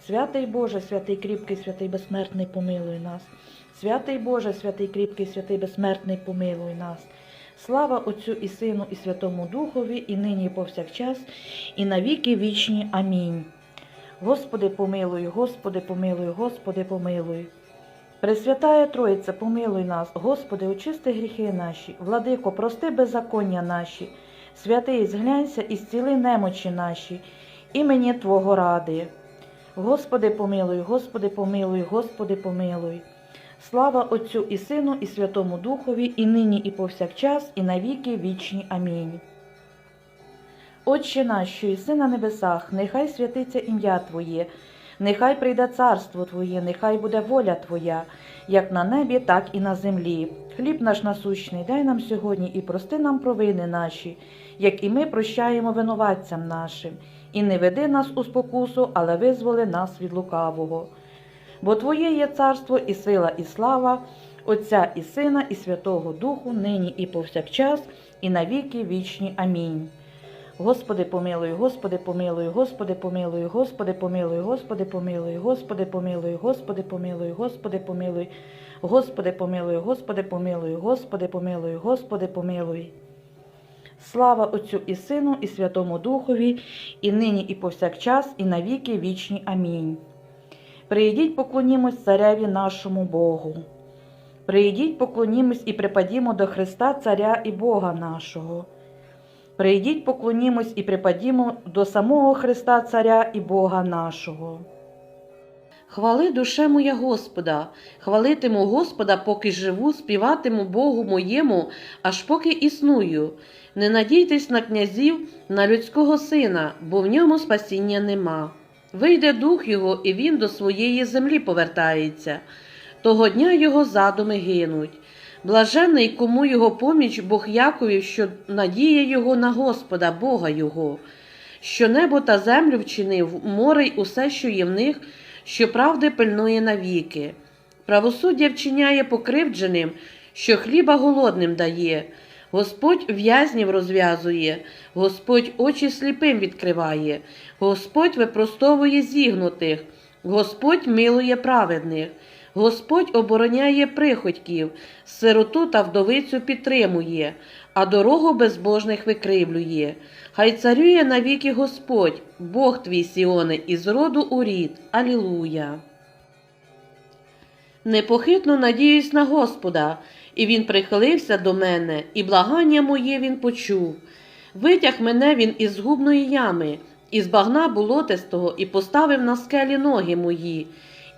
Святий Боже, святий кріпкий, святий безсмертний, помилуй нас. Святий Боже, святий кріпкий, святий безсмертний, помилуй нас. Слава Отцю і Сину, і Святому Духові, і нині, і повсякчас, і навіки вічні. Амінь. Господи, помилуй, Господи, помилуй, Господи, помилуй. Пресвятая Троїця, помилуй нас, Господи, очисти гріхи наші, владико, прости беззаконня наші, святий, зглянься і зціли немочі наші, імені Твого ради. Господи, помилуй, Господи, помилуй, Господи, помилуй. Слава Отцю і Сину, і Святому Духові, і нині, і повсякчас, і навіки вічні. Амінь. Отче наш, що єси на небесах, нехай святиться ім'я Твоє, нехай прийде царство Твоє, нехай буде воля Твоя, як на небі, так і на землі. Хліб наш насущний, дай нам сьогодні і прости нам провини наші, як і ми прощаємо винуватцям нашим, і не веди нас у спокусу, але визволи нас від лукавого. Бо Твоє є царство і сила, і слава, Отця і Сина, і Святого Духу, нині і повсякчас, і навіки вічні. Амінь. Господи, помилуй, Господи, помилуй, Господи, помилуй, Господи, помилуй, Господи, помилуй, Господи, помилуй, Господи, помилуй, Господи, помилуй, Господи, помилуй, Господи, помилуй, Господи, помилуй, Господи, помилуй. Слава Отцю і Сину, і Святому Духові, і нині, і повсякчас, і навіки вічні. Амінь. Прийдіть, поклонімось цареві нашому Богу. Прийдіть, поклонімось і припадімо до Христа, Царя і Бога нашого. Прийдіть, поклонімось і припадімо до самого Христа, Царя і Бога нашого. Хвали душе моя Господа, хвалитиму Господа, поки живу, співатиму Богу моєму, аж поки існую. Не надійтесь на князів, на людського сина, бо в ньому спасіння нема. Вийде дух його, і він до своєї землі повертається. Того дня його задуми гинуть. Блажений, кому його поміч Бог Яковів, що надіє його на Господа, Бога Його, що небо та землю вчинив, море й усе, що є в них, що правди пильнує навіки. Правосуддя вчиняє покривдженим, що хліба голодним дає. Господь в'язнів розв'язує, Господь очі сліпим відкриває, Господь випростовує зігнутих, Господь милує праведних, Господь обороняє приходьків, сироту та вдовицю підтримує, а дорогу безбожних викривлює. Хай царює навіки Господь, Бог твій Сіоне, із роду у рід. Алілуя. Непохитно надіюсь на Господа, і він прихилився до мене, і благання моє він почув. Витяг мене він із згубної ями, із багна болотистого, і поставив на скелі ноги мої,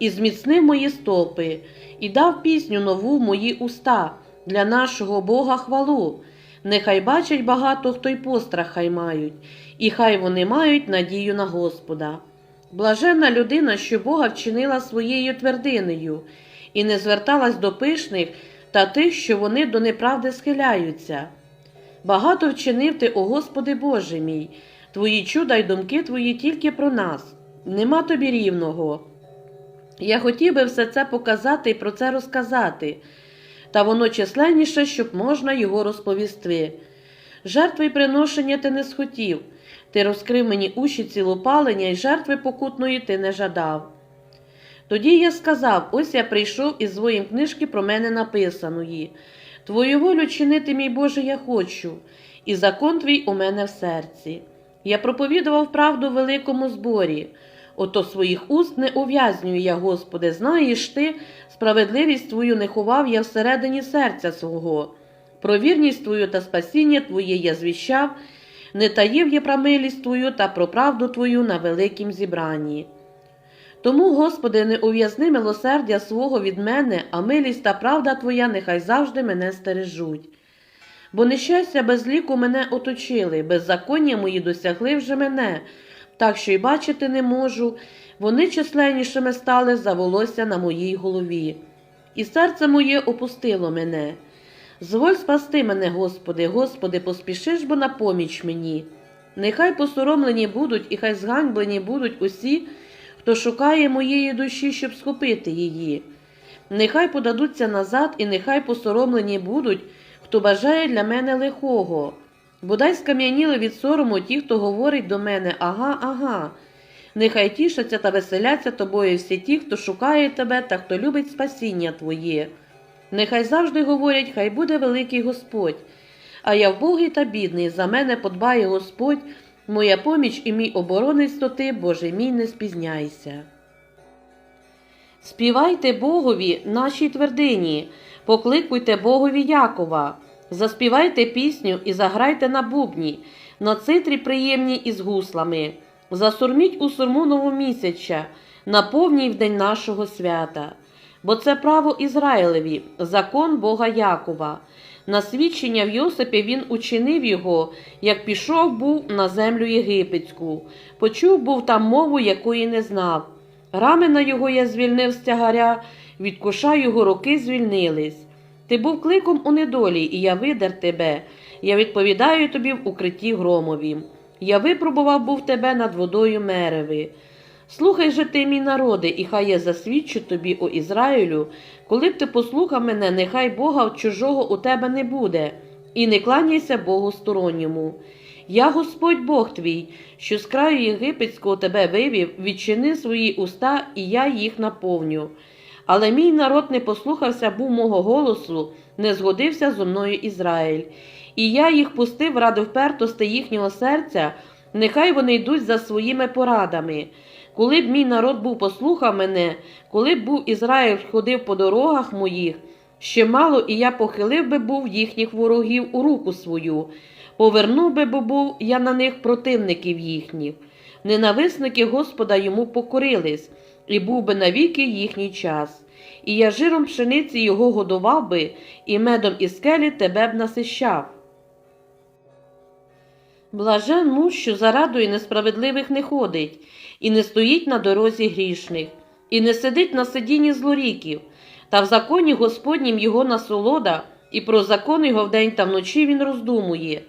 і зміцнив мої стопи, і дав пісню нову в мої уста для нашого Бога хвалу. Нехай бачать багато, хто й пострах хай мають, і хай вони мають надію на Господа. Блаженна людина, що Бога вчинила своєю твердинею, і не зверталась до пишних та тих, що вони до неправди схиляються. Багато вчинив ти, о Господи Боже мій, твої чуда й думки твої тільки про нас. Нема тобі рівного. Я хотів би все це показати і про це розказати, та воно численніше, щоб можна його розповісти. Жертви приношення ти не схотів, ти розкрив мені уші цілопалення, і жертви покутної ти не жадав. Тоді я сказав: ось я прийшов із своїм книжки про мене написаної. Твою волю чинити, мій Боже, я хочу, і закон твій у мене в серці. Я проповідував правду великому зборі. Ото своїх уст не ув'язнюю я, Господи, знаєш ти, справедливість Твою не ховав я всередині серця свого. Про вірність Твою та спасіння Твоє я звіщав, не таїв я про милість Твою та про правду Твою на великім зібранні. Тому, Господи, не ув'язни милосердя свого від мене, а милість та правда Твоя нехай завжди мене стережуть. Бо нещастя без ліку мене оточили, беззаконня мої досягли вже мене, так що й бачити не можу, вони численнішими стали за волосся на моїй голові. І серце моє опустило мене. Зволь спасти мене, Господи, Господи, поспіши ж бо на поміч мені. Нехай посоромлені будуть і хай зганьблені будуть усі, хто шукає моєї душі, щоб схопити її. Нехай подадуться назад, і нехай посоромлені будуть, хто бажає для мене лихого. Бодай скам'яніли від сорому ті, хто говорить до мене ага, ага. Нехай тішаться та веселяться тобою всі ті, хто шукає тебе та хто любить спасіння твоє. Нехай завжди говорять, хай буде великий Господь. А я вбогий та бідний, за мене подбає Господь, моя поміч і мій оборонець то ти, Боже мій, не спізняйся. Співайте Богові нашій твердині, покликуйте Богові Якова, заспівайте пісню і заграйте на бубні, на цитрі приємні із гуслами, засурміть у сурму новомісяча, наповній в день нашого свята. Бо це право Ізраїлеві, закон Бога Якова. На свідчення в Йосипі він учинив його, як пішов був на землю єгипетську, почув був там мову, якої не знав. Рамена його я звільнив з тягаря, від коша його руки звільнились. Ти був кликом у недолі, і я видер тебе. Я відповідаю тобі в укритті громові. Я випробував був тебе над водою мереви. Слухай же ти, мій народи, і хай я засвідчу тобі, о Ізраїлю, коли б ти послухав мене, нехай Бога чужого у тебе не буде, і не кланяйся Богу сторонньому. Я Господь Бог твій, що з краю єгипетського тебе вивів, відчини свої уста, і я їх наповню. Але мій народ не послухався був мого голосу, не згодився зо мною Ізраїль. І я їх пустив ради впертости їхнього серця, нехай вони йдуть за своїми порадами. Коли б мій народ був послухав мене, коли б був Ізраїль ходив по дорогах моїх, ще мало і я похилив би був їхніх ворогів у руку свою, повернув би був я на них противників їхніх. Ненависники Господа йому покорились, і був би навіки їхній час. І я жиром пшениці його годував би, і медом із скелі тебе б насищав. Блажен муж, що за несправедливих не ходить, і не стоїть на дорозі грішних, і не сидить на сидінні злоріків, та в законі Господнім його насолода, і про закон його вдень та вночі він роздумує.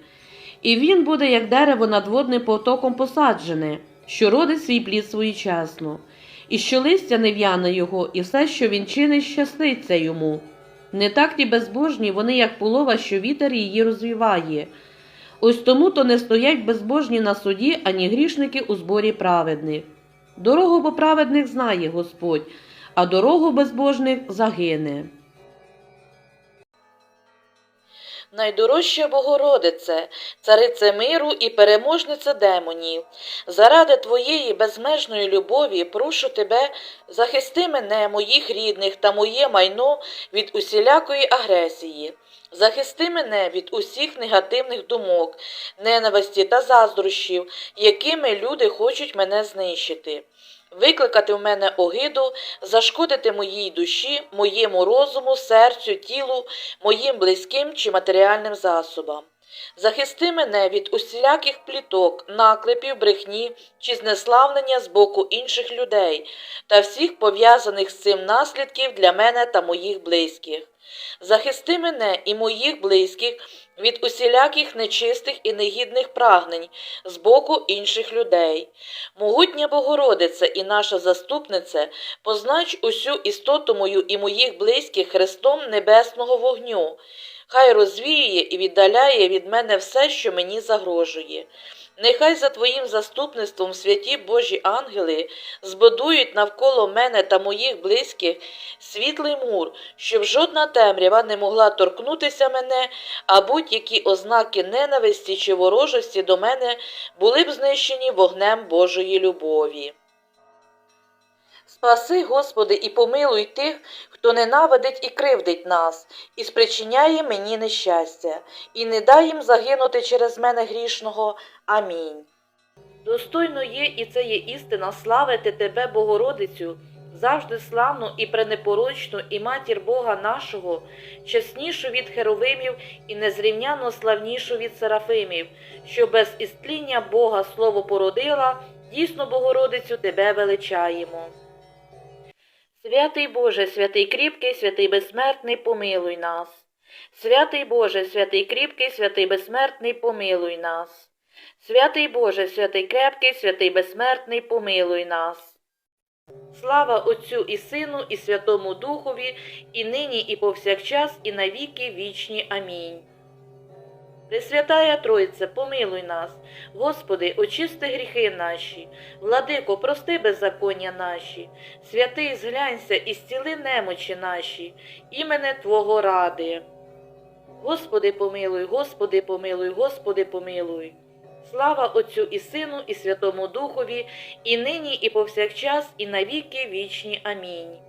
І він буде, як дерево над водним потоком посаджене, що родить свій плід своєчасно, і що листя не в'яне його, і все, що він чинить, щаститься йому. Не так ті безбожні, вони, як полова, що вітер її розвіває. Ось тому то не стоять безбожні на суді, ані грішники у зборі праведних. Дорогу по праведних знає Господь, а дорогу безбожних загине. Найдорожча Богородице, царице миру і переможниця демонів, заради Твоєї безмежної любові прошу Тебе, захисти мене, моїх рідних та моє майно від усілякої агресії. Захисти мене від усіх негативних думок, ненависті та заздрощів, якими люди хочуть мене знищити. Викликати в мене огиду, зашкодити моїй душі, моєму розуму, серцю, тілу, моїм близьким чи матеріальним засобам. Захисти мене від усіляких пліток, наклепів, брехні чи знеславлення з боку інших людей та всіх пов'язаних з цим наслідків для мене та моїх близьких. Захисти мене і моїх близьких від усіляких нечистих і негідних прагнень з боку інших людей. Могутня Богородице і наша заступнице, познач усю істоту мою і моїх близьких Христом небесного вогню. Хай розвіює і віддаляє від мене все, що мені загрожує. Нехай за Твоїм заступництвом святі Божі ангели збудують навколо мене та моїх близьких світлий мур, щоб жодна темрява не могла торкнутися мене, а будь-які ознаки ненависті чи ворожості до мене були б знищені вогнем Божої любові. Спаси, Господи, і помилуй тих, хто ненавидить і кривдить нас, і спричиняє мені нещастя, і не дай їм загинути через мене грішного. Амінь. Достойно є, і це є істина, славити Тебе, Богородицю, завжди славну і пренепорочну, і матір Бога нашого, чеснішу від херовимів і незрівняно славнішу від серафимів, що без істління Бога слово породила Дійсно, Богородицю, тебе величаємо. Святий Боже, святий кріпкий, святий безсмертний, помилуй нас. Святий Боже, святий кріпкий, святий безсмертний, помилуй нас. Святий Боже, святий крепкий, святий безсмертний, помилуй нас. Слава Отцю і Сину, і Святому Духові, і нині, і повсякчас, і навіки вічні. Амінь. Пресвятая Тройце, помилуй нас, Господи, очисти гріхи наші, владико, прости беззаконня наші, святий зглянься і зціли немочі наші, імене Твого ради. Господи, помилуй, Господи, помилуй, Господи, помилуй. Слава Отцю і Сину, і Святому Духові, і нині, і повсякчас, і навіки вічні. Амінь.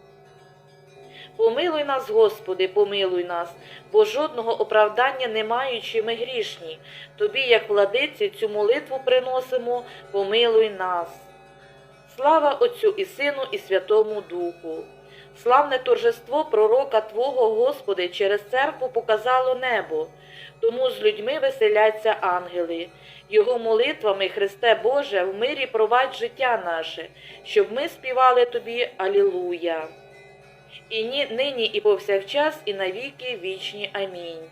Помилуй нас, Господи, помилуй нас, бо жодного оправдання не маючи ми грішні. Тобі, як владиці, цю молитву приносимо, помилуй нас. Слава Отцю і Сину, і Святому Духу. Славне торжество пророка Твого, Господи, через церкву показало небо, тому з людьми веселяться ангели. Його молитвами, Христе Боже, в мирі провадь життя наше, щоб ми співали Тобі Алілуя. І ні, нині, і повсякчас, і навіки вічні. Амінь.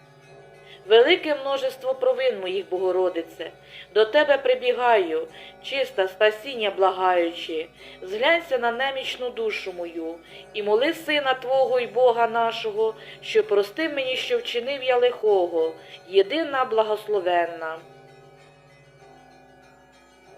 Велике множество провин моїх, Богородице, до тебе прибігаю, чиста спасіння благаючи, зглянься на немічну душу мою, і моли сина Твого й Бога нашого, що прости мені, що вчинив я лихого, єдина благословенна.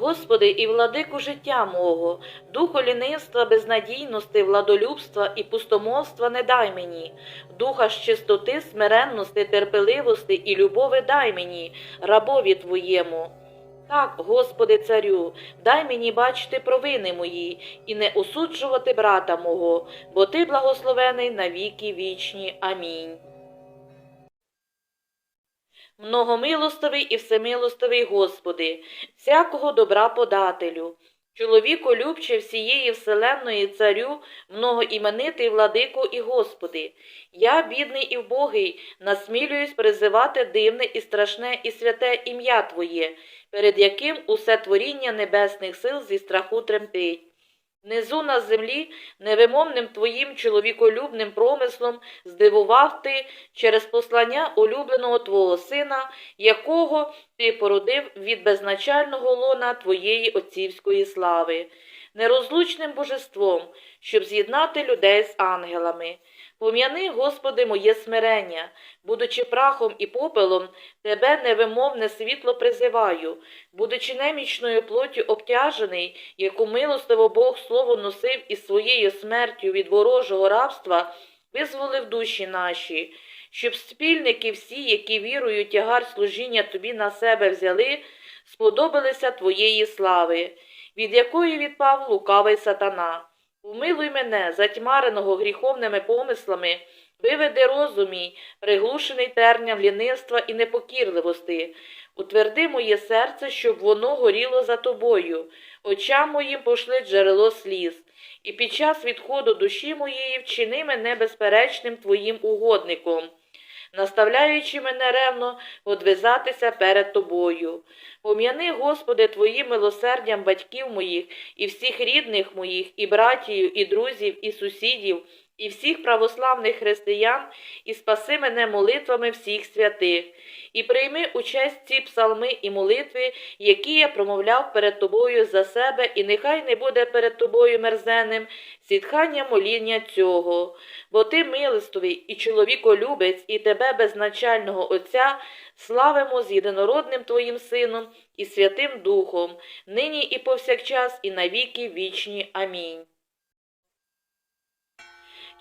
Господи, і владику життя мого, духу лінивства, безнадійності, владолюбства і пустомовства не дай мені, духа з чистоти, смиренності, терпеливості і любови дай мені, рабові Твоєму. Так, Господи царю, дай мені бачити провини мої і не осуджувати брата мого, бо Ти благословений на віки вічні. Амінь. Многомилостивий і всемилостивий Господи, всякого добра подателю, чоловіку любче всієї вселенної царю, многоіменитий владико і Господи, я, бідний і вбогий, насмілююсь призивати дивне і страшне і святе ім'я Твоє, перед яким усе творіння небесних сил зі страху тремтить. Внизу на землі невимовним твоїм чоловіколюбним промислом здивував ти через послання улюбленого твого сина, якого ти породив від безначального лона твоєї отцівської слави, нерозлучним божеством, щоб з'єднати людей з ангелами. Пом'яни, Господи, моє смирення, будучи прахом і попелом, Тебе невимовне світло призиваю, будучи немічною плоттю обтяжений, яку милостиво Бог слово носив із своєю смертю від ворожого рабства, визволив душі наші, щоб спільники всі, які вірою тягар служіння Тобі на себе взяли, сподобалися Твоєї слави, від якої відпав лукавий сатана. Умилуй мене, затьмареного гріховними помислами, виведи розумій, приглушений терням лінивства і непокірливості. Утверди моє серце, щоб воно горіло за тобою, очам моїм пошли джерело сліз, і під час відходу душі моєї вчини мене безперечним твоїм угодником. Наставляючи мене ревно одвизатися перед тобою. Пом'яни, Господи, Твоїм милосердям батьків моїх, і всіх рідних моїх, і братів, і друзів, і сусідів, і всіх православних християн, і спаси мене молитвами всіх святих, і прийми участь ці псалми і молитви, які я промовляв перед тобою за себе, і нехай не буде перед тобою мерзенним зітхання моління цього, бо ти милостивий і чоловіколюбець, і тебе безначального Отця славимо з єдинородним Твоїм Сином і Святим Духом, нині і повсякчас, і навіки вічні. Амінь.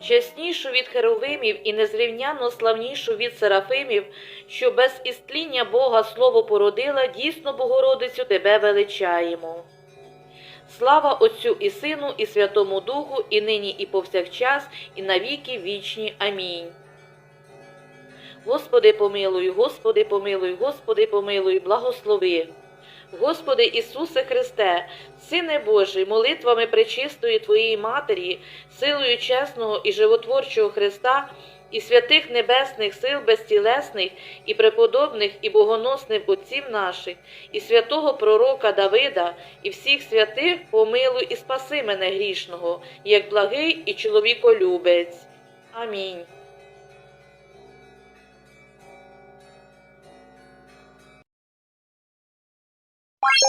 Чеснішу від херовимів і незрівняно славнішу від серафимів, що без істління Бога слово породила, дійсно Богородицю тебе величаємо. Слава Отцю і Сину, і Святому Духу, і нині, і повсякчас, і навіки вічні. Амінь. Господи помилуй, Господи помилуй, Господи помилуй, благослови. Господи Ісусе Христе, Сине Божий, молитвами пречистої Твоєї Матері, силою чесного і животворчого Христа, і святих небесних сил безтілесних, і преподобних, і богоносних отців наших, і святого пророка Давида, і всіх святих помилуй і спаси мене грішного, як благий і чоловіколюбець. Амінь. よし!